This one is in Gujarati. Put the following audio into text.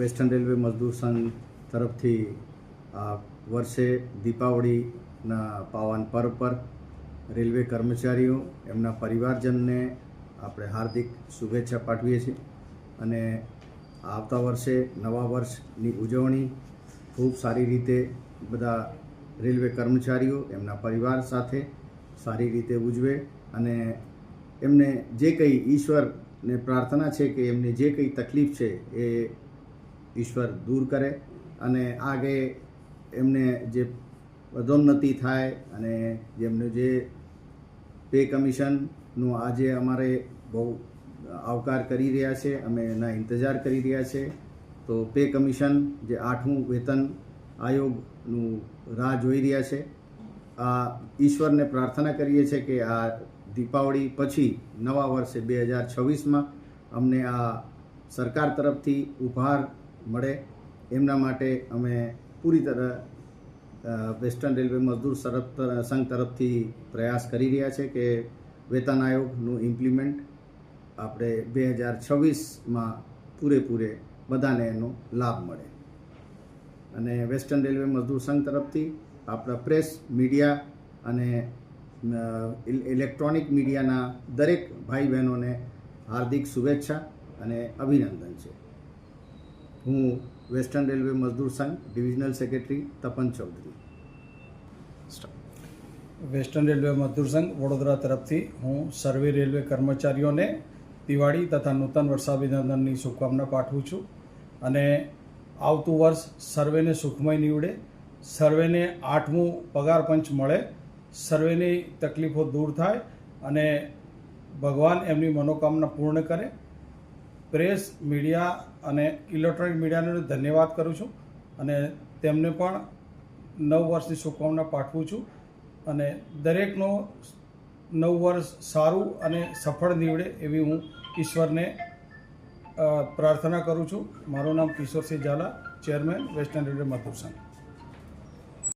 વેસ્ટર્ન રેલવે મજદૂર સંઘ તરફથી આ વર્ષે દીપાવળીના પાવન પર્વ પર રેલવે કર્મચારીઓ, એમના પરિવારજનને આપણે હાર્દિક શુભેચ્છા પાઠવીએ છીએ અને આવતા વર્ષે નવા વર્ષની ઉજવણી ખૂબ સારી રીતે બધા રેલવે કર્મચારીઓ, એમના પરિવાર સાથે સારી રીતે ઉજવે અને એમને જે કંઈ ઈશ્વરને પ્રાર્થના છે કે એમને જે કંઈ તકલીફ છે એ ઈશ્વર દૂર કરે અને આગે એમને જે પદોન્નતિ થાય અને જેમનું જે પે કમિશનનું આજે અમારે બહુ આવકાર કરી રહ્યા છે, અમે એના ઇંતજાર કરી રહ્યા છે. તો પે કમિશન જે આઠમું વેતન આયોગનું રાહ જોઈ રહ્યા છે. આ ઈશ્વરને પ્રાર્થના કરીએ છીએ કે આ દીપાવળી પછી નવા વર્ષે બે હજાર છવ્વીસમાં અમને આ સરકાર તરફથી ઉપહાર મળે. એમના માટે અમે પૂરી તરહ વેસ્ટર્ન રેલવે મજદૂર સરફ સંઘ તરફથી પ્રયાસ કરી રહ્યા છે કે વેતન આયોગનું ઇમ્પ્લિમેન્ટ આપણે બે હજાર છવ્વીસમાં પૂરેપૂરે બધાને એનો લાભ મળે. અને વેસ્ટર્ન રેલવે મજદૂર સંઘ તરફથી આપણા પ્રેસ, મીડિયા અને ઇલેક્ટ્રોનિક મીડિયાના દરેક ભાઈ બહેનોને હાર્દિક શુભેચ્છા અને અભિનંદન છે. હું વેસ્ટર્ન રેલવે મજદૂર સંઘ, divisional secretary Tapan Chaudhary. Western railway મજદૂર સંઘ વડોદરા તરફથી હું સર્વે રેલવે કર્મચારીઓને દિવાળી તથા નૂતન વર્ષાભિનંદનની શુભકામના પાઠવું છું અને આવતું વર્ષ સર્વેને સુખમય નીવડે, સર્વેને આઠમું પગાર પંચ મળે, સર્વેની તકલીફો દૂર થાય અને ભગવાન એમની મનોકામના પૂર્ણ કરે. પ્રેસ, મીડિયા અને ઇલેક્ટ્રોનિક મીડિયાને ધન્યવાદ કરું છું અને તેમને પણ નવ વર્ષની શુભકામના પાઠવું છું અને દરેકનો નવ વર્ષ સારું અને સફળ નીવડે એવી હું ઈશ્વરને પ્રાર્થના કરું છું. મારું નામ Kishorsinh Jhala, chairman, western railway મજદૂર સંઘ